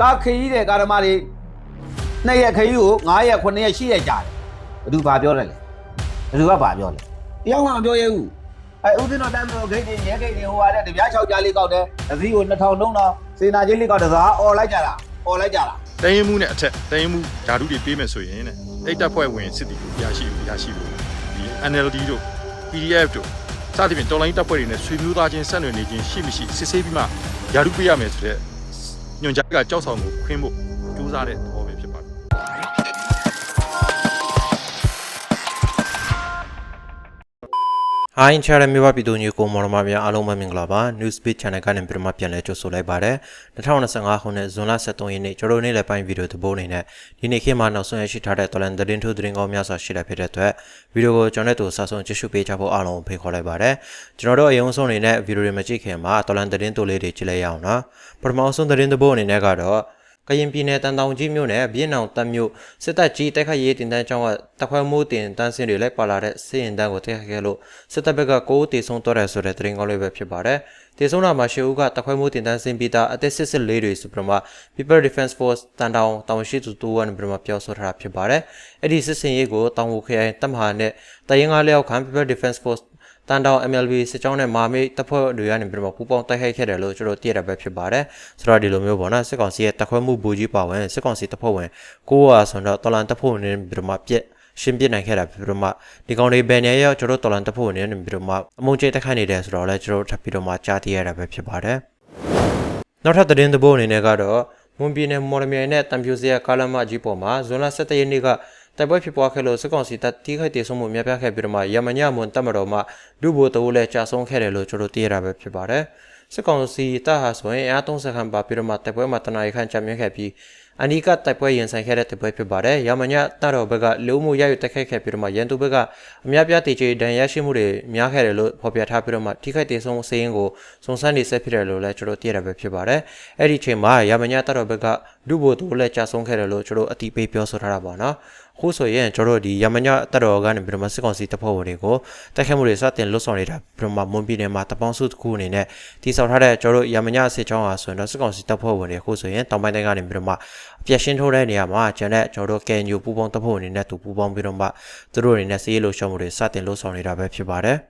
ကားခရီးတဲ့ကားဓမ္မတွေနှစ်ရက်ခရီးကို9ရက်9ရက်10ရက်ကြာတယ်ဘယ်သူဘာပြောတယ်လဲဘယ်သူကဘာပြောလဲတယောက်မှမပြောရဘူးအဲဦးသိန်းတော်တမ်းမလို့ဂိတ်တွေရဲဂိတ်တွေဟိုဟာတဲ့တပြား6ကြားလေးကောက်တယ်တစ်စီးကို2000 3000စေနာချင်းလေးကောက်တယ်ဆိုတာអော်လိုက်ကြတာអော်လိုက်ကြတာတရင်မှုနဲ့အထက်တရင်မှုဓာတုတွေပေးမယ်ဆိုရင်တဲ့အဲ့တပ်ဖွဲ့ဝင်စစ်တီကိုရရှိရရှိဖို့ဒီ NLD တို့ PDF တို့စသဖြင့်တော်လိုင်းတပ်ဖွဲ့တွေနဲ့ဆွေမျိုးသားချင်းဆက်နွယ်နေခြင်းရှိမရှိစစ်ဆေးပြီးမှဓာတုပေးရမယ်ဆိုတဲ့ ညွန်ကြားကကြောက်ဆောင်ကိုခွင်းဖို့ကြိုးစားတဲ့သဘော ပဲဖြစ်ပါတယ်ဟိုင်းချာရမြေပါပြည်သူမျိုးကိုမော်ရမများအားလုံးပဲမင်္ဂလာပါ Newsbeat Channel ကနေပြန်မှပြန်လဲကြိုဆိုလိုက်ပါတယ်2025ခုနှစ်ဇွန်လ23ရက်နေ့ကျွန်တော်တို့နေ့လည်ပိုင်းဗီဒီယိုသဘောအနေနဲ့ဒီနေ့ခေတ်မှာနောက်ဆုံးရရှိထားတဲ့တော်လန်သတင်းထုတ်သတင်းကောင်းများစွာရှိတဲ့ဖြစ်တဲ့အတွက်ဗီဒီယိုကိုကျွန်တော်တို့စာဆုံးကြည့်ရှုပေးကြဖို့အားလုံးကိုဖိတ်ခေါ်လိုက်ပါတယ်ကျွန်တော်တို့အရင်ဆုံးအနေနဲ့ဗီဒီယိုတွေမကြည့်ခင်မှာတော်လန်သတင်းတိုလေးတွေကြည့်လိုက်ရအောင်နော်ပထမဆုံးသတင်းသဘောအနေနဲ့ကတော့ ကရင်ပြည်နယ်တန်တောင်ကြီးမြို့နယ်ပြည်နောင်တပ်မြို့စစ်တပ်ကြီးတိုက်ခိုက်ရေးတင်တန်းကျောင်းကတခွဲမိုးတင်တန်းစင်းတွေလိုက်ပါလာတဲ့စစ်ရင်တန်းကိုတိုက်ခိုက်ခဲ့လို့စစ်တပ်ဘက်ကကိုးတေဆုံးတော့တယ်ဆိုတဲ့သတင်းကောင်းလေးပဲဖြစ်ပါတယ်။တေဆုံးတာမှာရှေဦးကတခွဲမိုးတင်တန်းစင်းပြီးသားအသက်စစ်စစ်လေးတွေဆိုပြီးတော့မှ People Defense Force တန်တောင်တောင်ရှိသူတူဝန်ပြီးတော့မှပြောဆိုထားတာဖြစ်ပါတယ်။အဲ့ဒီစစ်စင်ရေးကိုတောင်ကိုခရိုင်တပ်မဟာနဲ့တရင်ကားလျောက်ခံ People Defense Force တန်တောင် MLB စစ်ကြောင်းနဲ့မာမေးတပ်ဖွဲ့တွေကနေပြီးတော့ပူပေါင်းတိုက်ခိုက်ခဲ့တယ်လို့ကျွန်တော်သိရတာပဲဖြစ်ပါတယ်ဆိုတော့ဒီလိုမျိုးပေါ့နော်စစ်ကောင်စီရဲ့တပ်ခွဲမှုဘူကြီးပါဝင်စစ်ကောင်စီတပ်ဖွဲ့ဝင်ကိုဝါဆိုတော့တော်လန်တပ်ဖွဲ့ဝင်တွေပြီးတော့မှပြက်ရှင်းပြနိုင်ခဲ့တာပြီးတော့မှဒီကောင်တွေဘယ်နေရောက်ကျွန်တော်တော်လန်တပ်ဖွဲ့ဝင်တွေနဲ့ပြီးတော့မှအမုံကျဲတက်ခိုက်နေတယ်ဆိုတော့လည်းကျွန်တော်ထပ်ပြီးတော့မှကြားသိရတာပဲဖြစ်ပါတယ်နောက်ထပ်သတင်းသဘောအနေနဲ့ကတော့မွန်ပြည်နယ်မော်ရမြိုင်နဲ့တံပြူစရကာလမကြီးပေါ်မှာဇွန်လ17ရက်နေ့က တိုက်ပွဲဖြစ်ပွားခဲ့လို့စစ်ကောင်စီတပ်တီးခိုက်တေဆုံးမှုများပြားခဲ့ပြီးတော့မှရမညမွန်တပ်မတော်မှလူဘိုတိုးလည်းကြာဆုံးခဲ့တယ်လို့ကျွန်တော်သိရတာပဲဖြစ်ပါတယ်စစ်ကောင်စီတပ်ဟာဆိုရင်အား30ခန်းပါပြီးတော့မှတိုက်ပွဲမှာတနအီခန့်ကြာမြင့်ခဲ့ပြီးအနီးကတိုက်ပွဲရင်ဆိုင်ခဲ့တဲ့တိုက်ပွဲဖြစ်ပါတယ်ရမညတပ်တော်ဘက်ကလုံးမှုရယူတိုက်ခိုက်ခဲ့ပြီးတော့မှရန်သူဘက်ကအများပြားတေချေဒဏ်ရရှိမှုတွေများခဲ့တယ်လို့ဖော်ပြထားပြီးတော့မှထိခိုက်တေဆုံးစည်ရင်ကိုစုံစမ်းနေဆက်ဖြစ်တယ်လို့လည်းကျွန်တော်သိရတာပဲဖြစ်ပါတယ်အဲ့ဒီအချိန်မှာရမညတပ်တော်ဘက်ကလူဘိုတိုးလည်းကြာဆုံးခဲ့တယ်လို့ကျွန်တော်အတိပေးပြောဆိုထားတာပါနော် ခုဆိုရင်ကျွန်တော်တို့ဒီရမညတက်တော်ကနေပြီးတော့မှစစ်ကောင်စီတပ်ဖွဲ့ဝင်တွေကိုတိုက်ခိုက်မှုတွေစတင်လွတ်ဆောင်နေတာပြီးတော့မှမွန်ပြည်နယ်မှာတပေါင်းစုတစ်ခုအနေနဲ့တိစောက်ထားတဲ့ကျွန်တော်တို့ရမညစစ်ကြောင်းဟာဆိုရင်တော့စစ်ကောင်စီတပ်ဖွဲ့ဝင်တွေခုဆိုရင်တောင်ပိုင်းတိုင်းကနေပြီးတော့မှအပြက်ရှင်းထိုးတဲ့နေရာမှာကျန်တဲ့ကျွန်တော်တို့ကဲညူပူပေါင်းတပ်ဖွဲ့ဝင်တွေနဲ့တူပူပေါင်းပြီးတော့မှသူတို့တွေနဲ့စီးရေးလို့ရှော့မှုတွေစတင်လွတ်ဆောင်နေတာပဲဖြစ်ပါတယ်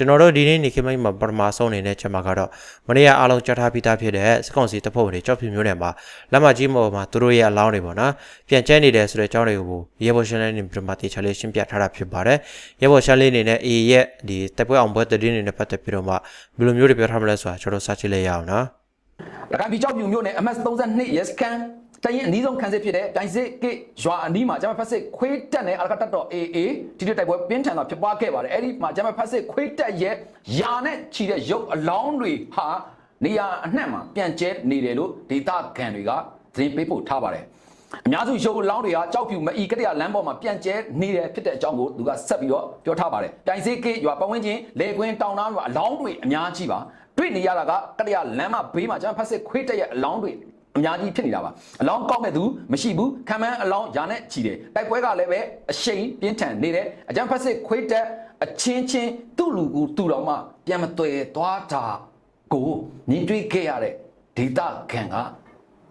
ကျွန်တော်တို့ဒီနေ့နေခေတ်မိုင်းမှာပထမဆုံးအနေနဲ့ချက်မှာကတော့မနေ့ကအားလုံးကြားထားပြီးသားဖြစ်တဲ့စစ်ကောင်စီတပ်ဖွဲ့ဝင်တွေကြောက်ဖြူမျိုးနယ်မှာလက်မကြီးမော်မှာသူတို့ရဲ့အလောင်းတွေပေါ့နော်ပြန်ကျဲနေတယ်ဆိုတဲ့အကြောင်းတွေကိုရေဘော်ရှန်လေးနေပြမတေချာလေးရှင်းပြထားတာဖြစ်ပါတယ်ရေဘော်ရှန်လေးအနေနဲ့ A ရဲ့ဒီတပ်ပွဲအောင်ပွဲတည်င်းနေနဲ့ပတ်သက်ပြီးတော့မှဘယ်လိုမျိုးတွေပြောထားမလဲဆိုတာကျွန်တော်စချစ်လိုက်ရအောင်နော်။၎င်းပြည်ကြောက်ပြူမြို့နယ် MS32 ရဲစခန်း တရင်အနီးဆုံးခန်းစစ်ဖြစ်တဲ့တိုင်စစ်ကိရွာအနီးမှာဂျမဖက်စစ်ခွေးတက်နဲ့အလကတက်တော် AA ဒီလိုတိုက်ပွဲပြင်းထန်တာဖြစ်ပွားခဲ့ပါတယ်။အဲ့ဒီမှာဂျမဖက်စစ်ခွေးတက်ရဲ့ယာနဲ့ချီတဲ့ရုပ်အလောင်းတွေဟာနေရာအနှံ့မှာပြန်ကျဲနေတယ်လို့ဒေတာကန်တွေကသတင်းပေးပို့ထားပါတယ်။အများစုရုပ်အလောင်းတွေကကြောက်ပြူမအီကတရလမ်းပေါ်မှာပြန်ကျဲနေတယ်ဖြစ်တဲ့အကြောင်းကိုသူကဆက်ပြီးတော့ပြောထားပါတယ်။တိုင်စစ်ကိရွာပတ်ဝန်းကျင်လေကွင်းတောင်တန်းရွာအလောင်းတွေအများကြီးပါ။တွေ့နေရတာကကတရလမ်းမဘေးမှာဂျမဖက်စစ်ခွေးတက်ရဲ့အလောင်းတွေ အများကြီးဖြစ်နေတာပါအလောင်းကောက်မဲ့သူမရှိဘူးခံမန်းအလောင်းယာနဲ့ချီတယ်တိုက်ပွဲကလည်းပဲအရှိန်ပြင်းထန်နေတယ်အကြမ်းဖက်စစ်ခွေးတက်အချင်းချင်းသူ့လူကူသူ့တော်မှပြန်မသွဲသွားတာကိုမြင်တွေ့ခဲ့ရတဲ့ဒေတာခံက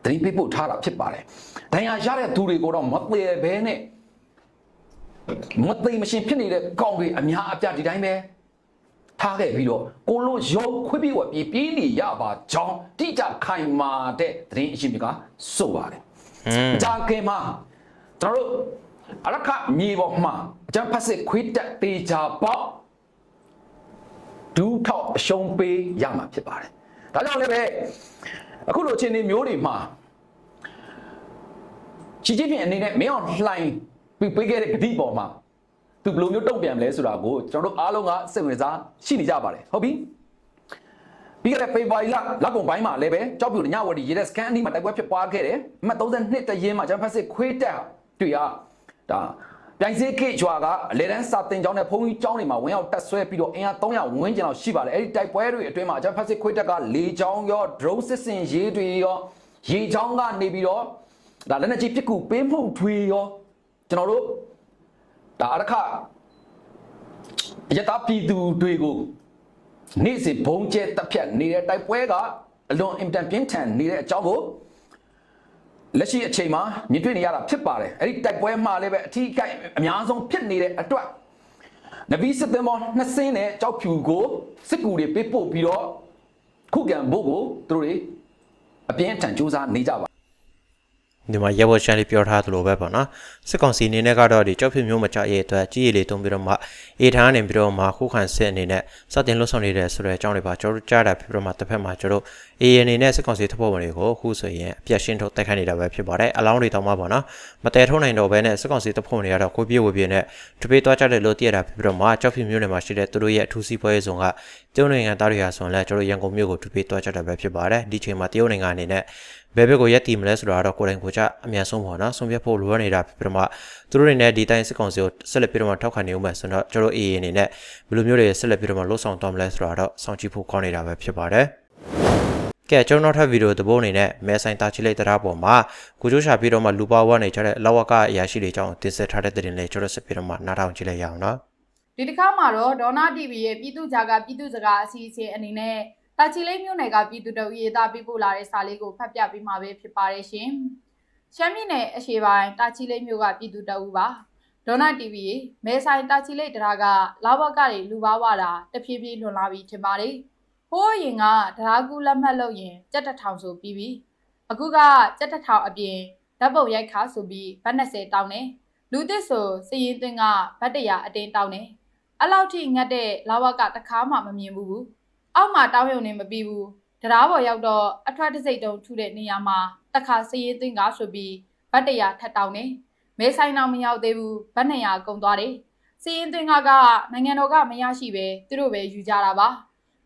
သတိပေးပို့ထားတာဖြစ်ပါတယ်ဒဏ်ရာရတဲ့သူတွေကိုတော့မသွဲဘဲနဲ့မသိမရှင်ဖြစ်နေတဲ့ကောင်းတွေအများအပြားဒီတိုင်းပဲ ထားခဲ့ပြီးတော့ကိုလို့ရောခွေးပြီးဝပြေးပြေးနေရပါကြောင်းတိကျခိုင်မာတဲ့သတင်းအရှင်မြကဆိုပါတယ်อืมကြာခင်မှာကျွန်တော်တို့အရခမြေပေါ်မှာအကျန်းဖတ်စစ်ခွေးတက်သေးချာပေါ့ဒူးထောက်အရှုံးပေးရမှာဖြစ်ပါတယ်ဒါကြောင့်လည်းပဲအခုလိုအခြေအနေမျိုးတွေမှာချီချင်းပြင်အနေနဲ့မင်းအောင်လှိုင်းပြီးပေးခဲ့တဲ့ဂတိပေါ်မှာ သူဘယ်လိုမျိုးတုံ့ပြန်မလဲဆိုတာကိုကျွန်တော်တို့အားလုံးကစိတ်ဝင်စားရှိနေကြပါတယ်ဟုတ်ပြီပြီးခဲ့တဲ့ဖေဖော်ဝါရီလလက်ကုံပိုင်းမှာလည်းပဲကြောက်ပြူညဝတီရေတဲ့စကန်အနီးမှာတိုက်ပွဲဖြစ်ပွားခဲ့တယ်အမှတ်32တရင်မှာကျွန်တော်ဖက်စစ်ခွေးတက်တွေ့ရဒါပြိုင်စေးကိရွာကအလေတန်းစာတင်ကျောင်းနဲ့ဘုံကြီးကျောင်းတွေမှာဝင်ရောက်တက်ဆွဲပြီးတော့အင်အား300ဝန်းကျင်လောက်ရှိပါတယ်အဲ့ဒီတိုက်ပွဲတွေအတွင်းမှာကျွန်တော်ဖက်စစ်ခွေးတက်ကလေကျောင်းရော drone စစ်စင်ရေးတွေရောရေကျောင်းကနေပြီးတော့ဒါလက်နက်ကြီးပစ်ကူပေးမှုတွေရောကျွန်တော်တို့ ဒါအရခယတာပြည်သူတွေကိုနေ့စဉ်ဘုံကျဲတက်ဖြတ်နေတဲ့တိုက်ပွဲကအလွန်အင်တန်ပြင်းထန်နေတဲ့အကြောင်းကိုလက်ရှိအချိန်မှာမြင်တွေ့နေရတာဖြစ်ပါတယ်အဲ့ဒီတိုက်ပွဲမှာလည်းပဲအထီးကိုက်အများဆုံးဖြစ်နေတဲ့အတွက်နဗီစစ်သင်္ဘောနှစ်စင်းနဲ့ကြောက်ဖြူကိုစစ်ကူတွေပေးပို့ပြီးတော့ခုခံဖို့ကိုသူတို့တွေအပြင်းအထန်စူးစမ်းနေကြပါ ဒီမှာရဲဘော်ချန်လေးပြောထားသလိုပဲပေါ့နော်စစ်ကောင်စီအနေနဲ့ကတော့ဒီကြောက်ဖြစ်မျိုးမကြရဲ့အတွက်ကြီးရည်လေးတုံးပြီးတော့မှအေထားနေပြီးတော့မှခုခံစစ်အနေနဲ့စတင်လွတ်ဆောင်နေတဲ့ဆိုတဲ့အကြောင်းတွေပါကျွန်တော်တို့ကြားတာဖြစ်ပြီးတော့မှတစ်ဖက်မှာကျွန်တော်တို့အေအနေနဲ့စစ်ကောင်စီတပ်ဖွဲ့ဝင်တွေကိုအခုဆိုရင်အပြတ်ရှင်းထုတ်တိုက်ခိုက်နေတာပဲဖြစ်ပါတယ်အလောင်းတွေတောင်မှပေါ့နော်မတဲထုံးနိုင်တော့ဘဲနဲ့စစ်ကောင်စီတပ်ဖွဲ့ဝင်တွေကတော့ကိုပြေးဝပြေးနဲ့တပေးသွားကြတယ်လို့သိရတာဖြစ်ပြီးတော့မှကြောက်ဖြစ်မျိုးတွေမှာရှိတဲ့သူတို့ရဲ့အထူးစီးပွားရေးဆောင်ကတရုတ်နိုင်ငံသားတွေဟာဆိုရင်လည်းကျွန်တော်တို့ရန်ကုန်မြို့ကိုတပေးသွားကြတာပဲဖြစ်ပါတယ်ဒီချိန်မှာတရုတ်နိုင်ငံအနေနဲ့ ဘယ်ဘက်ကိုရက်တည်မလဲဆိုတာတော့ကိုယ်တိုင်ကိုယ်ကျအမြန်ဆုံးပေါ့နော်ဆုံးဖြတ်ဖို့လိုရနေတာဖြစ်ပြီးတော့မှသူတို့တွေနဲ့ဒီတိုင်းစစ်ကောင်စီကိုဆက်လက်ပြီးတော့မှထောက်ခံနေဦးမယ်ဆိုတော့ကျွန်တော် AA အနေနဲ့ဘယ်လိုမျိုးတွေဆက်လက်ပြီးတော့မှလှုပ်ဆောင်သွားမလဲဆိုတာတော့စောင့်ကြည့်ဖို့ကောင်းနေတာပဲဖြစ်ပါတယ်ကဲကျွန်တော်နောက်ထပ်ဗီဒီယိုသဘောအနေနဲ့မဲဆိုင်တာချီလိတ်တရားပေါ်မှာကိုကျိုးရှာပြီးတော့မှလူပါဝါနေကြတဲ့လောက်ဝကအရာရှိတွေအကြောင်းတင်ဆက်ထားတဲ့တဲ့တင်လေးကျွန်တော်ဆက်ပြီးတော့မှနားထောင်ကြည့်လိုက်ရအောင်နော်ဒီတစ်ခါမှာတော့ဒေါနာ TV ရဲ့ပြည်သူ့ဂျာကပြည်သူ့စကားအစီအစဉ်အနေနဲ့ တာချီလိမ့်မြို့နယ်ကပြည်သူတို့ရေးသားပေးပို့လာတဲ့စာလေးကိုဖတ်ပြပေးမှာပဲဖြစ်ပါတယ်ရှင်။ရှမ်းပြည်နယ်အရှေ့ပိုင်းတာချီလိမ့်မြို့ကပြည်သူတို့ပါဒေါနာ TV ရေမဲဆိုင်တာချီလိမ့်တရားကလာဘကတွေလူပါဝါတာတဖြည်းဖြည်းလွန်လာပြီထင်ပါတယ်။ဟိုးရင်ကတရားကူလက်မှတ်လုပ်ရင်ကြက်တထောင်ဆိုပြီးပြီ။အခုကကြက်တထောင်အပြင်ဓာတ်ပုံရိုက်ခါဆိုပြီးဘတ်20တောင်းနေလူသစ်ဆိုစည်ရင်သွင်းကဘတ်တရာအတင်းတောင်းနေအဲ့လောက်ထိငတ်တဲ့လာဝကတခါမှမမြင်ဘူးဘူး အောက်မှာတောင်းရုံနဲ့မပြီးဘူးတရားပေါ်ရောက်တော့အထွတ်တစိတ်တုံထုတဲ့နေရာမှာတခါစည်ရင်သွင်းကားဆိုပြီးဗတ်တရာထပ်တောင်းနေမဲဆိုင်တော့မရောက်သေးဘူးဗတ်နေရာကုန်သွားတယ်စည်ရင်သွင်းကားကနိုင်ငံတော်ကမရရှိပဲသူတို့ပဲယူကြတာပါ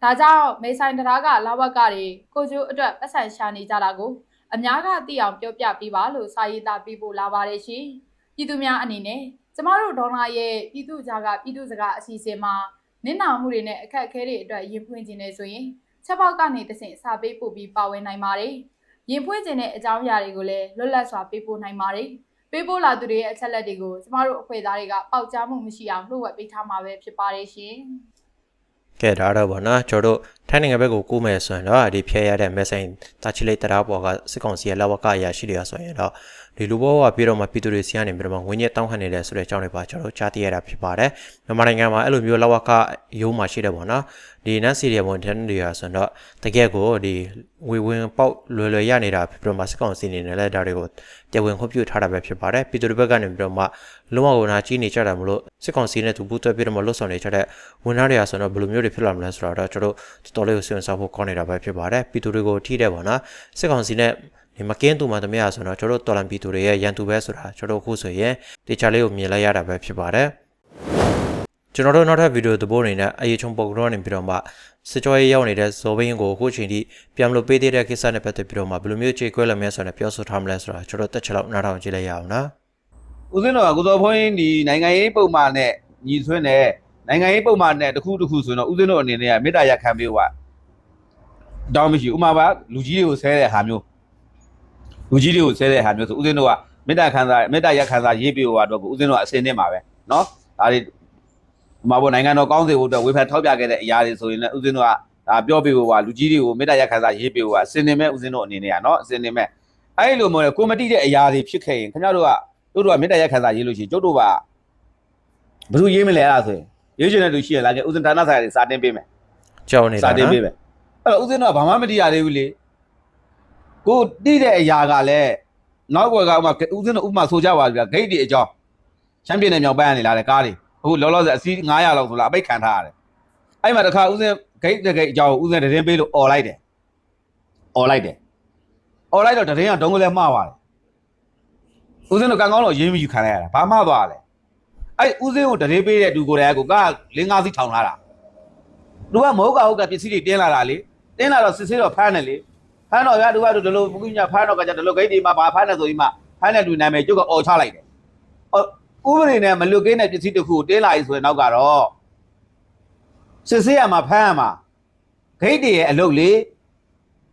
ဒါကြောင့်မဲဆိုင်တရားကလာဝကတွေကိုကျိုးအတွက်ပတ်စံရှာနေကြတာကိုအများကသိအောင်ပြောပြပေးပါလို့စာရေးသားပေးဖို့လာပါတယ်ရှင်ပြည်သူများအနေနဲ့ကျမတို့ဒေါ်လာရဲ့ပြည်သူ့ကြားကပြည်သူ့စကားအစီအစဉ်မှာ နင့်နာမှုတွေနဲ့အခက်အခဲတွေအတွက်ရင်ဖွင့်ခြင်းနဲ့ဆိုရင်ချက်ပေါက်ကနေတဆင့်စာပေးပို့ပြီးပါဝင်နိုင်ပါတယ်။ရင်ဖွင့်ခြင်းတဲ့အကြောင်းအရာတွေကိုလည်းလွတ်လပ်စွာပေးပို့နိုင်ပါတယ်။ပေးပို့လာသူတွေရဲ့အချက်လက်တွေကိုကျမတို့အဖွဲ့သားတွေကပေါက်ကြားမှုမရှိအောင်လှုပ်ဝက်ပေးထားမှာပဲဖြစ်ပါတယ်ရှင်။ကဲဒါတော့ဗောနော်ကျွန်တော်တို့ထိုင်းနိုင်ငံဘက်ကိုကူးမယ်ဆိုရင်တော့ဒီဖျဲရတဲ့မဲဆိုင်တာချီလိတ်တရားပေါ်ကစစ်ကောင်စီရဲ့လောက်ဝကအရာရှိတွေကဆိုရင်တော့ ဒီလူဘောကပြီးတော့မှပြည်သူတွေစီကနေပြီးတော့မှငွေညက်တောင်းခံနေတယ်ဆိုတဲ့အကြောင်းတွေပါကျွန်တော်တို့ကြားသိရတာဖြစ်ပါတယ်မြန်မာနိုင်ငံမှာအဲ့လိုမျိုးလောက်ဝကရိုးမှရှိတယ်ဗောနော်ဒီနတ်စီရီယဝန်တန်တွေရာဆိုတော့တကယ်ကိုဒီငွေဝင်ပေါက်လွယ်လွယ်ရနေတာဖြစ်ပြီးတော့မှစစ်ကောင်စီအနေနဲ့လည်းဒါတွေကိုတရားဝင်ခွင့်ပြုထားတာပဲဖြစ်ပါတယ်ပြည်သူတွေဘက်ကနေပြီးတော့မှလုံးဝကနာကြီးနေကြတာမလို့စစ်ကောင်စီနဲ့သူပူးတွဲပြီးတော့မှလွတ်ဆောင်နေကြတဲ့ဝန်ထမ်းတွေရာဆိုတော့ဘယ်လိုမျိုးတွေဖြစ်လာမလဲဆိုတော့ကျွန်တော်တို့တော်တော်လေးကိုစဉ်းစားဖို့ကောင်းနေတာပဲဖြစ်ပါတယ်ပြည်သူတွေကိုထိတဲ့ပေါ့နော်စစ်ကောင်စီနဲ့ ဒီမကင်းသူမှတမရဆိုတော့ကျွန်တော်တို့တော်လန်ပြည်သူတွေရဲ့ရန်သူပဲဆိုတာကျွန်တော်တို့အခုဆိုရင်တေချာလေးကိုမြင်လိုက်ရတာပဲဖြစ်ပါတယ်ကျွန်တော်တို့နောက်ထပ်ဗီဒီယိုသဘောအနေနဲ့အရေးချုံပုံကတော့နေပြီးတော့မှစစ်ကြောရေးရောက်နေတဲ့ဇော်ဘင်းကိုအခုချိန်ထိပြန်မလို့ပေးသေးတဲ့ကိစ္စနဲ့ပတ်သက်ပြီးတော့မှဘယ်လိုမျိုးခြေခွဲလက်မဲဆိုတဲ့ပြောဆိုထားမလဲဆိုတာကျွန်တော်တက်ချက်လောက်နားထောင်ကြည့်လိုက်ရအောင်နော်ဦးစင်းတော်ကကိုစောဖွင်းဒီနိုင်ငံရေးပုံမှန်နဲ့ညီဆွင်းနဲ့နိုင်ငံရေးပုံမှန်နဲ့တစ်ခုတစ်ခုဆိုရင်တော့ဦးစင်းတော်အနေနဲ့ကမေတ္တာရက်ခံပေးဟိုကတောင်းမရှိဥမာပါလူကြီးတွေကိုဆဲတဲ့ဟာမျိုး လူကြီးတွေကိုဆဲတဲ့ဟာမျိုးဆိုဦးဇင်းတို့ကမေတ္တာခံစားမေတ္တာရက်ခံစားရေးပေးဖို့အတွက်ကိုဦးဇင်းတို့ကအစင်းနဲ့မှာပဲနော်ဒါတွေမှာပေါ်နိုင်ငံတော်ကောင်းစေဖို့အတွက်ဝေဖန်ထောက်ပြခဲ့တဲ့အရာတွေဆိုရင်လည်းဦးဇင်းတို့ကဒါပြောပေးဖို့ကလူကြီးတွေကိုမေတ္တာရက်ခံစားရေးပေးဖို့ကအစင်းနေမဲ့ဦးဇင်းတို့အနေနဲ့ကနော်အစင်းနေမဲ့အဲ့လိုမျိုးလေကိုမတိတဲ့အရာတွေဖြစ်ခဲ့ရင်ခင်ဗျားတို့ကတို့တို့ကမေတ္တာရက်ခံစားရေးလို့ရှိရင်ကျုပ်တို့ကဘယ်သူရေးမလဲအဲ့ဒါဆိုရင်ရေးချင်တဲ့လူရှိရင်လာခဲ့ဦးဇင်းဌာနဆိုင်ရာတွေစာတင်ပေးမယ်ကြောင်းနေတာစာတင်ပေးမယ်အဲ့တော့ဦးဇင်းတို့ကဘာမှမတိရသေးဘူးလေ ကိုတိတဲ့အရာကလည်းနောက်ဘက်ကဥမာဥစဉ်တော့ဥမာဆိုကြပါဗျာဂိတ်တွေအကြောင်းချမ်းပြင်းတဲ့မြောက်ပိုင်းကနေလာတဲ့ကားတွေအခုလောလောဆယ်အစီး900လောက်ဆိုလားအပိတ်ခံထားရတယ်အဲ့မှာတခါဥစဉ်ဂိတ်တဲ့ဂိတ်အကြောင်းဥစဉ်တရင်ပေးလို့អော်လိုက်တယ်អော်လိုက်တယ်អော်လိုက်တော့တရင်ကဒုံကလေးမှားသွားတယ် ဦးစင်းတို့ကံကောင်းတော့ရင်းမယူခံလိုက်ရတာဘာမှသွားလဲအဲ့ဦးစင်းကိုတရေပေးတဲ့သူကိုယ်တိုင်ကကိုကလင်းကားစီထောင်လာတာသူကမဟုတ်ကဟုတ်ကပစ္စည်းတွေတင်းလာတာလေတင်းလာတော့စစ်ဆေးတော့ဖမ်းတယ်လေ ဖမ်းတော့ရသူကဒီလိုပုဂ္ဂိညာဖမ်းတော့ကကြဒီလိုဂိတ်တွေမှာဘာဖမ်းတယ်ဆိုပြီးမှဖမ်းတဲ့လူနာမည်ကျုပ်ကអော်ချလိုက်တယ်အော်ဥပဒေနဲ့မလွတ်ကင်းတဲ့ပစ္စည်းတစ်ခုကိုတင်းလာပြီဆိုရင်နောက်ကတော့စစ်ဆေးရမှာဖမ်းရမှာဂိတ်တွေရဲ့အလုပ်လေ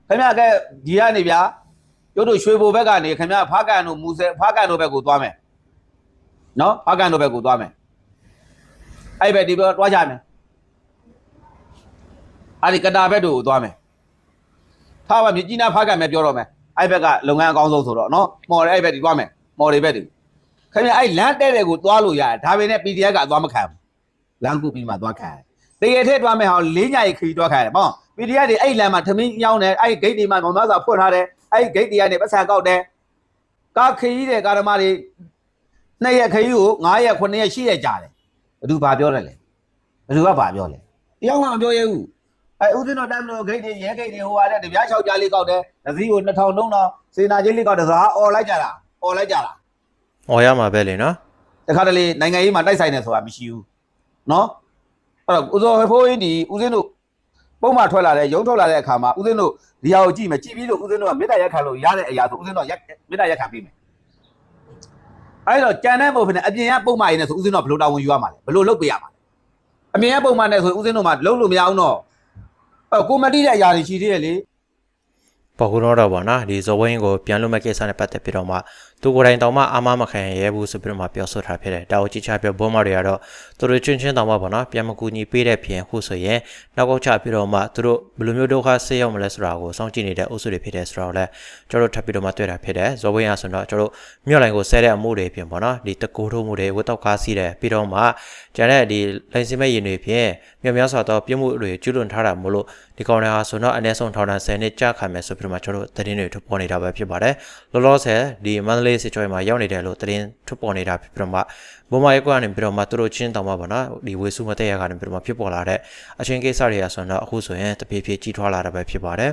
ခင်ဗျကဒီကနေဗျာကျုပ်တို့ရွှေဘိုဘက်ကနေခင်ဗျာဖားကန်တို့မူဆယ်ဖားကန်တို့ဘက်ကိုသွားမယ်နော်ဖားကန်တို့ဘက်ကိုသွားမယ်အဲ့ဘက်ဒီဘက်သွားကြမယ်အဲ့ဒီကတာဘက်တို့ကိုသွားမယ် ထားပါမြကြီးနားဖားကန်ပဲပြောတော့မယ်အဲ့ဘက်ကလုပ်ငန်းအကောင်းဆုံးဆိုတော့နော်မော်တယ်အဲ့ဘက်ဒီသွားမယ်မော်တွေဘက်ဒီခင်ဗျအဲ့လမ်းတဲ့တဲ့ကိုသွားလို့ရတယ်ဒါပေမဲ့ PDF ကအသွားမခံဘူးလမ်းကူပြီးမှသွားခံတယ်တကယ်ထည့်သွားမယ်ဟောလေးညရီခရီးသွားခံတယ်ပေါ့ PDF တွေအဲ့လမ်းမှာသမင်းညောင်းတယ်အဲ့ဂိတ်တွေမှာမောင်သားစာဖွင့်ထားတယ်အဲ့ဂိတ်တွေကနေပတ်စံကောက်တယ်ကားခရီးတဲ့ကာရမတွေနှစ်ရက်ခရီးကို9ရက်9ရက်10ရက်ကြာတယ်ဘသူဘာပြောတယ်လဲဘသူကဘာပြောလဲတယောက်မှမပြောရဘူး အဲ့ဦးစင်းတော်တိုင်းမလို့ဂိတ်တွေရဲဂိတ်တွေဟိုဟာတဲ့တပြား6ကြားလေးကောက်တယ်သတိကို2000တုံးတော့စေနာချင်းလေးကောက်တယ်ဆိုတာអော်လိုက်ကြတာអော်လိုက်ကြတာ။ဟော်ရမှာပဲလေနော်တခါတလေနိုင်ငံရေးမှာတိုက်ဆိုင်နေဆိုတာမရှိဘူးနော်အဲ့တော့ဦးစောဖိုးရင်းဒီဦးစင်းတို့ပုံမှန်ထွက်လာတဲ့ရုံးထွက်လာတဲ့အခါမှာဦးစင်းတို့ဒီဟာကိုကြည့်မယ်ကြည့်ပြီးတော့ဦးစင်းတို့ကမေတ္တာရက်ခံလို့ရတဲ့အရာဆိုဦးစင်းတို့ကရက်မေတ္တာရက်ခံပြီးမယ်အဲ့တော့ကြံတဲ့ပုံဖြစ်နေအပြင်ကပုံမှန်ရင်းနဲ့ဆိုဦးစင်းတို့ကဘယ်လိုတာဝန်ယူရမှာလဲဘယ်လိုလုပ်ပေးရမှာလဲအပြင်ကပုံမှန်နဲ့ဆိုဦးစင်းတို့မှလုပ်လို့မရအောင်တော့ အဲ့ကိုမတိတဲ့အရာတွေရှိသေးတယ်လေ။ပေါ်ကူတော့တော့ဗောနော်ဒီဇော်ဝင်းကိုပြန်လို့မဲ့ကိစ္စနဲ့ပတ်သက်ပြီးတော့မှသူကိုယ်တိုင်တောင်မှအာမမခံရဲဘူးဆိုပြီးတော့မှပြောဆိုထားဖြစ်တယ်။တာဝကြည့်ချပြောဘောမတွေကတော့ သူတို့ချင်းချင်းတောင်မှဗောနော်ပြန်မကူညီပေးတဲ့ပြင်ခုဆိုရင်နောက်ကောက်ချပြီးတော့မှသူတို့ဘယ်လိုမျိုးဒုက္ခဆေးရောက်မလဲဆိုတာကိုစောင့်ကြည့်နေတဲ့အုပ်စုတွေဖြစ်တယ်ဆိုတော့လည်းကျွန်တော်ထပ်ပြီးတော့မှတွေ့တာဖြစ်တယ်။ဇော်ဝင်းရဆိုတော့ကျွန်တော်မြို့လိုင်ကိုဆဲတဲ့အမှုတွေပြင်ဗောနော်ဒီတကူထုံးမှုတွေဝတ်တော့ကားစီးတယ်ပြီးတော့မှကျန်တဲ့ဒီလိုင်စင်မဲ့ရင်တွေဖြင့်မြေများစွာတော့ပြမှုတွေကျွလွန်ထားတာမို့လို့ဒီကောင်တွေဟာဆိုတော့အနည်းဆုံးထောင်ဒဏ်10နှစ်ကြာခံမယ်ဆိုပြီးတော့မှကျွန်တော်တို့သတင်းတွေထုတ်ပေါ်နေတာပဲဖြစ်ပါတယ်လောလောဆယ်ဒီမန္တလေးစစ်ကြောရေးမှာရောက်နေတယ်လို့သတင်းထုတ်ပေါ်နေတာဖြစ်ပြီးတော့မှဘုံမရဲကွာနေပြီးတော့မှသူတို့ချင်းတောင်မှပေါ့နော်ဒီဝေစုမတဲ့ရကနေပြီးတော့မှဖြစ်ပေါ်လာတဲ့အချင်းကိစ္စတွေကဆိုတော့အခုဆိုရင်တဖြည်းဖြည်းကြီးထွားလာတာပဲဖြစ်ပါတယ်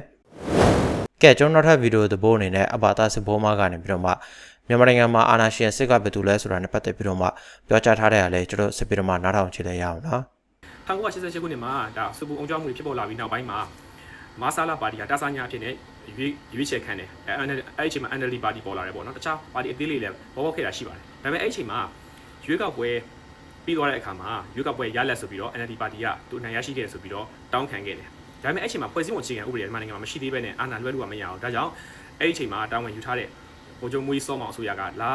ကဲကျွန်တော်နောက်ထပ်ဗီဒီယိုသဘောအနေနဲ့အဘာသာစစ်ဘောမကနေပြီးတော့မှမြန်မာနိုင်ငံမှာအာဏာရှင်စစ်ကဘယ်သူလဲဆိုတာနဲ့ပတ်သက်ပြီးတော့မှပြောကြားထားတဲ့အရာလေးကျွန်တော်စစ်ပြီးတော့မှနားထောင်ကြည့်လိုက်ရအောင်နော်1988ခုနှစ်မှာဒါစပူအောင်ကြောင်းမှုတွေဖြစ်ပေါ်လာပြီးနောက်ပိုင်းမှာမာဆာလာပါတီကတာဆာညာဖြစ်နေရွေးရွေးချယ်ခံတယ်အဲအဲ့အဲ့အချိန်မှာ NLD ပါတီပေါ်လာတယ်ပေါ့နော်တခြားပါတီအသေးလေးလည်းပေါ်ပေါက်ခဲ့တာရှိပါတယ်ဒါပေမဲ့အဲ့အချိန်မှာရွေးကောက်ပွဲ ပြီးသွားတဲ့အခါမှာရွေးကောက်ပွဲရလက်ဆိုပြီးတော့ NLD ပါတီကသူအနိုင်ရရှိခဲ့တယ်ဆိုပြီးတော့တောင်းခံခဲ့တယ်ဒါပေမဲ့အဲ့အချိန်မှာဖွဲ့စည်းပုံအခြေခံဥပဒေမြန်မာနိုင်ငံမှာမရှိသေးဘဲနဲ့အာဏာလွှဲလို့ကမရအောင်ဒါကြောင့်အဲ့ဒီအချိန်မှာတာဝန်ယူထားတဲ့ဗိုလ်ချုပ်မူကြီးစောမောင်အစိုးရကလာ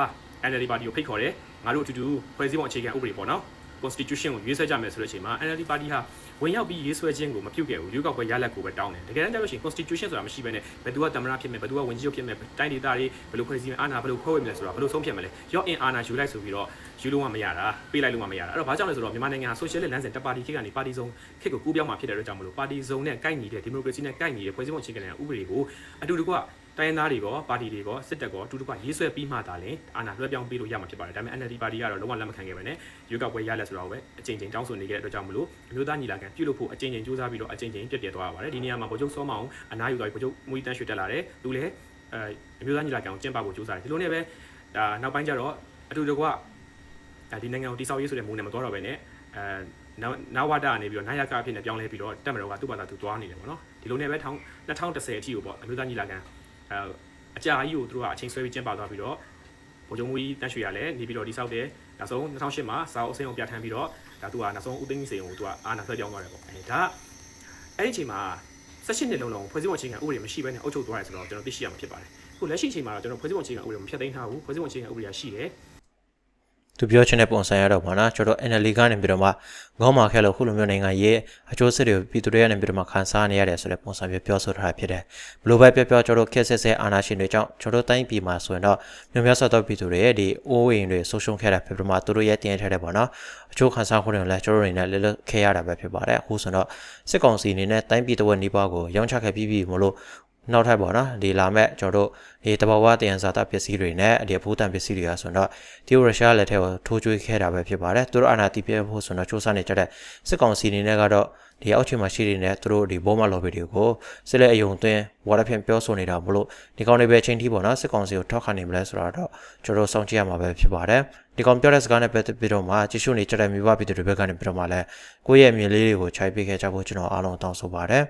NLD ပါတီကိုဖိတ်ခေါ်တယ်ငါတို့အတူတူဖွဲ့စည်းပုံအခြေခံဥပဒေပေါ့နော် constitution ကိုရွေးဆွဲကြမယ်ဆိုတဲ့အချိန်မှာ NLD ပါတီဟာ ဝင်ရောက်ပြီးရွေးဆွဲခြင်းကိုမပြုတ်ခဲ့ဘူးရွေးကောက်ပွဲရလဒ်ကိုပဲတောင်းတယ်တကယ်တမ်းကျလို့ရှိရင် constitution ဆိုတာမရှိဘဲနဲ့ဘယ်သူကသမ္မတဖြစ်မယ်ဘယ်သူကဝန်ကြီးချုပ်ဖြစ်မယ်တိုင်းဒေသတွေဘယ်လိုဖွဲ့စည်းမလဲအာဏာဘယ်လိုဖွဲ့ဝေမလဲဆိုတာဘယ်လိုဆုံးဖြတ်မလဲရော့အင်အာဏာယူလိုက်ဆိုပြီးတော့ယူလို့မှမရတာပေးလိုက်လို့မှမရတာအဲ့တော့ဘာကြောင့်လဲဆိုတော့မြန်မာနိုင်ငံဟာ social လမ်းစဉ်တစ်ပါတီခေတ်ကနေပါတီစုံခေတ်ကိုကူးပြောင်းမှာဖြစ်တဲ့အတွက်ကြောင့်မလို့ပါတီစုံနဲ့ကိုက်ညီတဲ့ဒီမိုကရေစီနဲ့ကိုက်ညီတဲ့ဖွဲ့စည်းပုံအခြေခံဥပဒေကိုအတူတကွ တိုင်းရင်းသားတွေကောပါတီတွေကောစစ်တပ်ကောအတူတကွရေးဆွဲပြီးမှသာလင်အာဏာလွှဲပြောင်းပေးလို့ရမှာဖြစ်ပါတယ်ဒါပေမဲ့ NLD ပါတီကတော့လုံးဝလက်မခံခဲ့ပဲနဲ့ရွေးကောက်ပွဲရလက်ဆိုတော့ပဲအချိန်ချင်းတောင်းဆိုနေခဲ့တဲ့အတွက်ကြောင့်မလို့အမျိုးသားညီလာခံပြုလုပ်ဖို့အချိန်ချင်းစူးစမ်းပြီးတော့အချိန်ချင်းပြည့်ပြည့်သွားရပါတယ်ဒီနေရာမှာဗိုလ်ချုပ်စောမောင်အနားယူသွားပြီးဗိုလ်ချုပ်မူကြီးတန်းရွှေတက်လာတယ်သူလည်းအဲအမျိုးသားညီလာခံကိုကျင်းပဖို့ကြိုးစားတယ်ဒီလိုနဲ့ပဲဒါနောက်ပိုင်းကျတော့အတူတကွဒါဒီနိုင်ငံကိုတိဆောက်ရေးဆိုတဲ့မူနဲ့မသွားတော့ပဲနဲ့အဲနောက်နောက်ဝါဒကနေပြီးတော့နိုင်ရကအဖြစ်နဲ့ပြောင်းလဲပြီးတော့တက်မတော်ကသူ့ဘာသာသူသွားနေတယ်ပေါ့နော်ဒီလိုနဲ့ပဲ2010အထိကိုပေါ့အမျိုးသားညီလာခံ အဲအကြာကြီးကိုသူတို့ကအချိန်ဆွဲပြီးကျင်းပသွားပြီးတော့ဗိုလ်ချုပ်မူကြီးတန်းရွှေရလည်းနေပြီးတော့တိဆောက်တယ်နောက်ဆုံး2008မှာစာအုပ်အစိမ်းကိုပြဋ္ဌာန်းပြီးတော့ဒါသူကနောက်ဆုံးဦးသိန်းစိန်ကိုသူကအာဏာဆွဲပြောင်းသွားတယ်ပေါ့အဲဒါအဲ့ဒီအချိန်မှာ16နှစ်လုံးလုံးဖွဲ့စည်းပုံအခြေခံဥပဒေမရှိဘဲနဲ့အုပ်ချုပ်သွားတယ်ဆိုတော့ကျွန်တော်သိရှိရမှာဖြစ်ပါတယ်ခုလက်ရှိအချိန်မှာတော့ကျွန်တော်ဖွဲ့စည်းပုံအခြေခံဥပဒေကိုမဖျက်သိမ်းထားဘူးဖွဲ့စည်းပုံအခြေခံဥပဒေကရှိတယ် သူပြောချင်တဲ့ပုံစံရတော့ပါနော်ကျွန်တော် NLD ကနေပြီးတော့မှခေါင်းမာခဲလို့ခုလိုမျိုးနိုင်ငံရေးအကျိုးဆက်တွေပြည်သူတွေကနေပြီးတော့မှခံစားနေရတယ်ဆိုတဲ့ပုံစံမျိုးပြောဆိုထားတာဖြစ်တယ်ဘလို့ပဲပြောပြောကျွန်တော်ခက်ဆက်ဆက်အာဏာရှင်တွေကြောင့်ကျွန်တော်တိုင်းပြည်မှာဆိုရင်တော့မျိုးများစွာသောပြည်သူတွေရဲ့ဒီအိုးအိမ်တွေဆုံးရှုံးခဲ့တာဖြစ်ပြီးတော့မှသူတို့ရဲ့တင်ရထားတဲ့ပေါ့နော်အကျိုးခံစားခွင့်တွေလည်းကျွန်တော်တို့အနေနဲ့လဲလဲခဲ့ရတာပဲဖြစ်ပါတယ်အခုဆိုတော့စစ်ကောင်စီအနေနဲ့တိုင်းပြည်တစ်ဝက်နီးပါးကိုရောင်းချခဲ့ပြီးပြီမလို့ နောက်ထပ်ပေါ့နော်ဒီလာမဲ့ကျွန်တော်တို့ဒီတဘာဝတယံဇာတပစ္စည်းတွေနဲ့ဒီအဖိုးတန်ပစ္စည်းတွေကဆိုတော့ဒီရုရှားလက်ထက်ကိုထိုးကျွေးခဲ့တာပဲဖြစ်ပါတယ်သူတို့အာဏာတည်ပြဖို့ဆိုတော့စူးစမ်းနေကြတဲ့စစ်ကောင်စီအနေနဲ့ကတော့ဒီအောက်ခြေမှာရှိနေတဲ့သူတို့ဒီဘောမလော်ဘီတွေကိုစစ်လက်အယုံသွင်းဝါဒဖြင့်ပြောဆိုနေတာမလို့ဒီကောင်တွေပဲချင်းတီးပေါ့နော်စစ်ကောင်စီကိုထောက်ခံနေမလဲဆိုတော့ကျွန်တော်စောင့်ကြည့်ရမှာပဲဖြစ်ပါတယ်ဒီကောင်ပြောတဲ့စကားနဲ့ပတ်သက်ပြီးတော့မှကြည့်ရှုနေကြတဲ့မိဘပြည်သူတွေဘက်ကနေပြီးတော့မှလည်းကိုယ့်ရဲ့မြင်လေးတွေကိုခြိုက်ပေးခဲ့ကြဖို့ကျွန်တော်အားလုံးတောင်းဆိုပါတယ်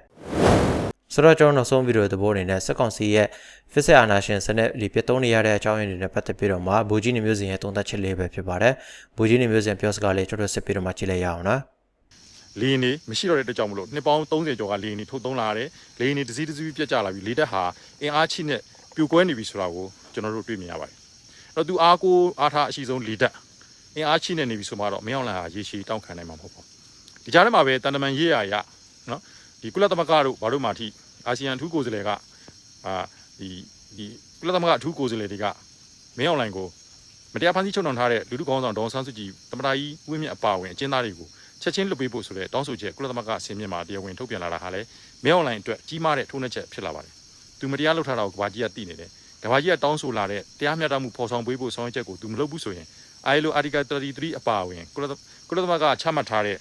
ဆိုတော့ကျွန်တော်နောက်ဆုံးဗီဒီယိုသဘောအနေနဲ့စက်ကောင်စီရဲ့ Physics အာနာရှင်စနစ်ဒီပြတ်သုံးနေရတဲ့အကြောင်းရင်းတွေနဲ့ပတ်သက်ပြီးတော့မှဘူကြီးနေမျိုးစဉ်ရဲ့တုံးသက်ချက်လေးပဲဖြစ်ပါတယ်။ဘူကြီးနေမျိုးစဉ်ပြောစကားလေးကျွန်တော်စစ်ပြီးတော့မှကြည့်လိုက်ရအောင်နော်လေရင်နေမရှိတော့တဲ့အတွက်ကြောင့်မလို့နှစ်ပေါင်း30ကျော်ကလေရင်နေထုတ်သုံးလာရတယ်လေရင်နေတစ်စီးတစ်စီးပြတ်ကျလာပြီလေတက်ဟာအင်အားချိနဲ့ပြိုကွဲနေပြီဆိုတာကိုကျွန်တော်တို့တွေ့မြင်ရပါတယ်အဲ့တော့သူအားကိုအားထားအရှိဆုံးလေတက်အင်အားချိနဲ့နေပြီဆိုမှတော့မင်းအောင်လှိုင်ဟာရေရှည်တောင်းခံနိုင်မှာမဟုတ်ပါဘူးဒီကြားထဲမှာပဲတန်တမန်ရေးရရနော်ဒီကုလသမဂ္ဂတို့ဘာလို့မှအထိ အာဆီယံအထူးကိုယ်စားလှယ်ကအာဒီဒီကုလသမဂ္ဂအထူးကိုယ်စားလှယ်တွေကမင်းအွန်လိုင်းကိုမတရားဖန်ဆီးချုပ်နှောင်ထားတဲ့လူထုကောင်းဆောင်ဒေါန်ဆန်းစုကြည်တမတာကြီးဝင်းမြတ်အပါအဝင်အကျဉ်းသားတွေကိုချက်ချင်းလွတ်ပေးဖို့ဆိုတဲ့တောင်းဆိုချက်ကုလသမဂ္ဂအစည်းအဝေးမှာတရားဝင်ထုတ်ပြန်လာတာဟာလည်းမင်းအွန်လိုင်းအတွက်ကြီးမားတဲ့ထိုးနှက်ချက်ဖြစ်လာပါတယ်သူမတရားလုပ်ထားတာကိုကဘာကြီးကသိနေတယ်ကဘာကြီးကတောင်းဆိုလာတဲ့တရားမျှတမှုဖော်ဆောင်ပေးဖို့ဆောင်ရွက်ချက်ကိုသူမလုပ်ဘူးဆိုရင် ILO Article 33အပါအဝင်ကုလကုလသမဂ္ဂချမှတ်ထားတဲ့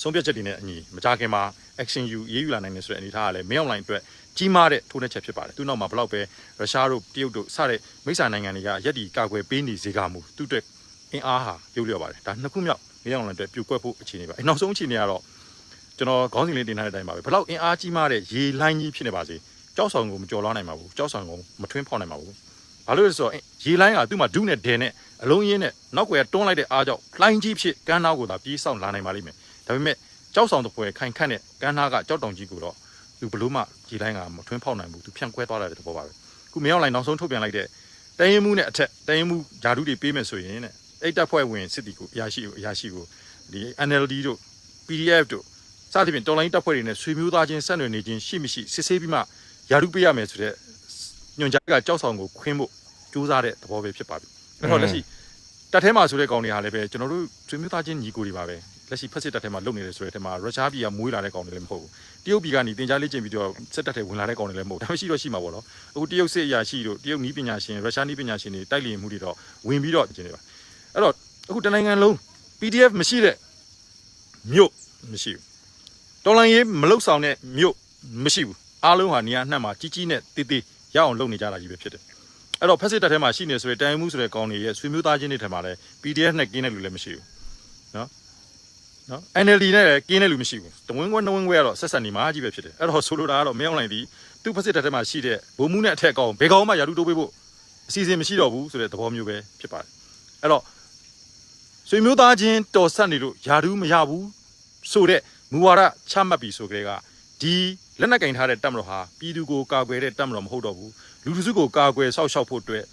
ဆုံးဖြတ်ချက်တွေနဲ့အညီမကြခင်မှာ action ယူရေးယူလာနိုင်တယ်ဆိုတဲ့အနေအထားကလည်းမင်းအွန်လိုင်းအတွက်ကြီးမားတဲ့ထိုးနှက်ချက်ဖြစ်ပါတယ်သူနောက်မှာဘလောက်ပဲရုရှားတို့တရုတ်တို့စတဲ့မိတ်ဆာနိုင်ငံတွေကရက်ဒီကာကွယ်ပေးနေစေကမူသူ့အတွက်အင်အားဟာပြုတ်လျော့ပါတယ်ဒါနှစ်ခုမြောက်မင်းအွန်လိုင်းအတွက်ပြိုကွက်ဖို့အခြေအနေပါအဲနောက်ဆုံးအခြေအနေကတော့ကျွန်တော်ခေါင်းစဉ်လေးတင်ထားတဲ့အတိုင်းပါပဲဘလောက်အင်အားကြီးမားတဲ့ရေလိုင်းကြီးဖြစ်နေပါစေကြောက်ဆောင်ကိုမကြော်လွှားနိုင်ပါဘူးကြောက်ဆောင်ကိုမထွင်းဖောက်နိုင်ပါဘူးဘာလို့လဲဆိုတော့ရေလိုင်းကသူ့မှာဒုနဲ့ဒဲနဲ့အလုံးရင်းနဲ့နောက်ွယ်တွန်းလိုက်တဲ့အားကြောင့်လိုင်းကြီးဖြစ်ကမ်းနားကိုသာပြေးဆောင်လာနိုင်ပါလိမ့်မယ် ဒါပေမဲ့ကြောက်ဆောင်တစ်ပွဲခိုင်ခန့်တဲ့ကမ်းနားကကြောက်တောင်ကြီးကိုတော့သူဘလို့မှရေလိုင်းကမထွင်းဖောက်နိုင်ဘူးသူဖြန့်ကွဲသွားတဲ့သဘောပါပဲခုမင်းအောင်လိုင်းနောက်ဆုံးထုတ်ပြန်လိုက်တဲ့တရင်မှုနဲ့အထက်တရင်မှုဂျာဒုတွေပေးမယ်ဆိုရင်တဲ့အဲ့တပ်ဖွဲ့ဝင်စစ်တီကိုအရာရှိကိုအရာရှိကိုဒီ NLD တို့ PDF တို့စသဖြင့်တော်လိုင်းတပ်ဖွဲ့တွေနဲ့ဆွေမျိုးသားချင်းဆက်နွယ်နေခြင်းရှိမရှိစစ်ဆေးပြီးမှယာရုပေးရမယ်ဆိုတဲ့ညွန်ကြားကကြောက်ဆောင်ကိုခွင်းဖို့ကြိုးစားတဲ့သဘောပဲဖြစ်ပါပြီအဲ့တော့လက်ရှိတပ်ထဲမှာဆိုတဲ့ကောင်တွေဟာလည်းပဲကျွန်တော်တို့ဆွေမျိုးသားချင်းညီကိုတွေပါပဲ လက်ရှိဖက်စစ်တပ်ထဲမှာလုပ်နေတယ်ဆိုတဲ့ထဲမှာရုရှားပြည်ကမွေးလာတဲ့ကောင်တွေလည်းမဟုတ်ဘူးတရုတ်ပြည်ကနေတင် जा လေးကျင့်ပြီးတော့စစ်တပ်ထဲဝင်လာတဲ့ကောင်တွေလည်းမဟုတ်ဒါမှရှိတော့ရှိမှာပေါ့နော်အခုတရုတ်စစ်အရာရှိတို့တရုတ်နီးပညာရှင်ရုရှားနီးပညာရှင်တွေတိုက်လျင်မှုတွေတော့ဝင်ပြီးတော့ကျင်နေပါအဲ့တော့အခုတနိုင်ငံလုံး PDF မရှိတဲ့မြို့မရှိဘူးတော်လိုင်းရေးမလုတ်ဆောင်တဲ့မြို့မရှိဘူးအားလုံးဟာနေရာနှံ့မှာကြီးကြီးနဲ့တေးသေးရအောင်လုပ်နေကြတာကြီးပဲဖြစ်တယ်အဲ့တော့ဖက်စစ်တပ်ထဲမှာရှိနေဆိုတဲ့တိုင်မှုဆိုတဲ့ကောင်တွေရဲ့ဆွေမျိုးသားချင်းတွေထဲမှာလည်း PDF နဲ့ကင်းတဲ့လူလည်းမရှိဘူးနော် နော် NLD နဲ့လည်းကင်းတဲ့လူမရှိဘူးတဝင်းခွဲနှဝင်းခွဲကတော့ဆက်ဆက်နေမှာကြီးပဲဖြစ်တယ်အဲ့တော့ဆိုလိုတာကတော့မင်းအောင်လိုက်ဒီသူ့ဖက်စစ်တပ်ထဲမှာရှိတဲ့ဘုံမှုနဲ့အထက်ကောင်ဘယ်ကောင်မှယာတုတိုးပေးဖို့အစီအစဉ်မရှိတော့ဘူးဆိုတဲ့သဘောမျိုးပဲဖြစ်ပါတယ်အဲ့တော့ဆွေမျိုးသားချင်းတော်ဆက်နေလို့ယာတုမရဘူးဆိုတဲ့မူဝါဒချမှတ်ပြီးဆိုကြတဲ့ကဒီလက်နက်ကင်ထားတဲ့တပ်မတော်ဟာပြည်သူကိုကာကွယ်တဲ့တပ်မတော်မဟုတ်တော့ဘူးလူလူစုကိုကာကွယ်ဆောက်ရှောက်ဖို့အတွက်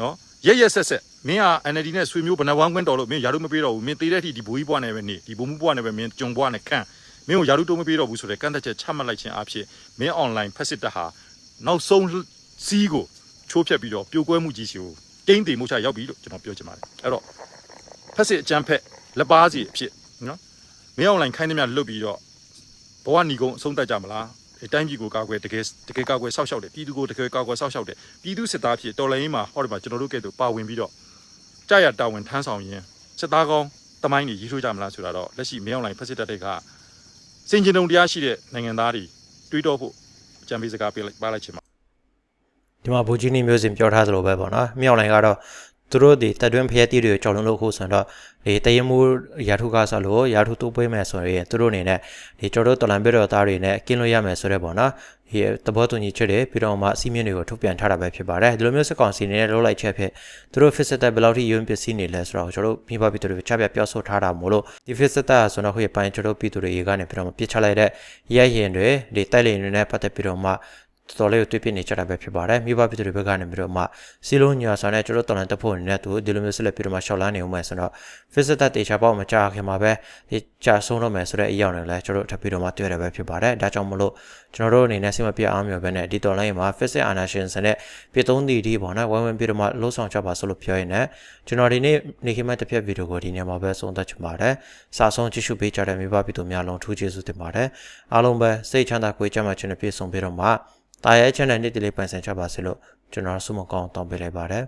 နော်ရက်ရက်ဆက်ဆက် မင်းဟာ NLD နဲ့ဆွေမျိုးဘဏ္ဍဝမ်းကွင်းတော်လို့မင်းယာတုမပေးတော့ဘူးမင်းသေးတဲ့အထိဒီဘိုးကြီးဘွားနဲ့ပဲနေဒီဘုံမှုဘွားနဲ့ပဲမင်းကြုံဘွားနဲ့ခန့်မင်းကိုယာတုတိုးမပေးတော့ဘူးဆိုတဲ့ကန့်သက်ချက်ချမှတ်လိုက်ခြင်းအဖြစ်မင်း online ဖက်စစ်တပ်ဟာနောက်ဆုံးစီးကိုချိုးဖျက်ပြီးတော့ပြိုကွဲမှုကြီးစီကိုတင်းတိမ်မှုချရောက်ပြီလို့ကျွန်တော်ပြောချင်ပါတယ်အဲ့တော့ဖက်စစ်အကြမ်းဖက်လက်ပါစီအဖြစ်နော်မင်း online ခိုင်းသမျှလွတ်ပြီးတော့ဘဝညီကုန်းအဆုံးသတ်ကြမလားအတိုင်းပြည်ကိုကာကွယ်တကယ်တကယ်ကာကွယ်ဆောက်ရှောက်တယ်ပြည်သူကိုတကယ်ကာကွယ်ဆောက်ရှောက်တယ်ပြည်သူစစ်သားဖြစ်တော်လှန်ရေးမှာဟောဒီမှာကျွန်တော်တို့ကဲ့သို့ပါဝင်ပြီးတော့ ကြာရတာဝန်ထမ်းဆောင်ရင်စစ်သားကောင်းတမိုင်းတွေရေးထိုးကြမလားဆိုတာတော့လက်ရှိမင်းအောင်လိုင်းဖက်စစ်တပ်တွေကစင်ကျင်တုံတရားရှိတဲ့နိုင်ငံသားတွေတွေးတောဖို့အကြံပေးစကားပေးလိုက်ပါလိုက်ချင်ပါဒီမှာဘူဂျီနီမျိုးစင်ပြောထားသလိုပဲပေါ့နော်မြောက်လိုင်းကတော့ သူတို့ဒီတက်တွင်းဖျက်တီးတွေကိုကြော်လုံးလို့ခုဆိုတော့ဒီတရင်မှုရာထုကားဆိုလို့ရာထုတိုးပေးမယ်ဆိုရင်သူတို့အနေနဲ့ဒီကျော်တို့တလန်ပြတော်သားတွေနဲ့ကင်းလို့ရမယ်ဆိုတဲ့ပေါ့နော်ဒီသဘောတူညီချက်တွေပြီးတော့မှအစည်းအဝေးတွေကိုထုတ်ပြန်ထားတာပဲဖြစ်ပါတယ်ဒီလိုမျိုးစက်ကောင်စီနေနဲ့လုပ်လိုက်ချက်ဖြစ်သူတို့ fit တက်ဘယ်လောက်ထိယွန်းပစ္စည်းနေလဲဆိုတော့ကျွန်တော်တို့မိဘပြည်သူတွေချပြပြောဆိုထားတာမို့လို့ဒီ fit တက်ဆိုတော့ဟိုရပိုင်းကျွန်တော်တို့ပြည်သူတွေရေကနေပြီးတော့မှပြစ်ချလိုက်တဲ့ရရင်တွေဒီတိုက်လေတွေနဲ့ပတ်သက်ပြီးတော့မှ တော်တော်လေးကိုတွေ့ပြနေကြတာပဲဖြစ်ပါတယ်မိဘပြည်သူတွေဘက်ကနေပြီးတော့မှစီလုံးညာဆောင်နဲ့ကျွန်တော်တော်လန်တက်ဖို့နေတဲ့သူဒီလိုမျိုးဆက်လက်ပြီးတော့မှရှောက်လန်းနေဦးမယ်ဆိုတော့ visitor တေချာပေါ့မကြခင်မှာပဲဒီကြာဆုံးတော့မယ်ဆိုတဲ့အရာတွေလည်းကျွန်တော်ထပ်ပြီးတော့မှတွေ့ရတာပဲဖြစ်ပါတယ်ဒါကြောင့်မလို့ကျွန်တော်တို့အနေနဲ့စိတ်မပြတ်အောင်မျိုးပဲနဲ့ဒီတော်လိုင်းမှာ visit anation ဆန်တဲ့ပြည်သုံးတီဒီပေါ့နော်ဝိုင်းဝန်းပြီးတော့မှလှုပ်ဆောင်ကြပါဆိုလို့ပြောရင်လည်းကျွန်တော်ဒီနေ့နေခင်မဲ့တစ်ဖြတ်ဗီဒီယိုကိုဒီနေ့မှာပဲဆုံးသက်ချင်ပါတယ်စာဆုံးကြည့်ရှုပေးကြတဲ့မိဘပြည်သူများလုံးထူးကျေးဇူးတင်ပါတယ်အားလုံးပဲစိတ်ချမ်းသာကိုယ်ကျန်းမာခြင်းနဲ့ပြည့်စုံပြီးတော့မှ တာရဲ channel နေ့တလေးပိုင်ဆိုင်ကြပါစေလို့ကျွန်တော်ဆုမကောင်းတောင်းပေးလိုက်ပါတယ်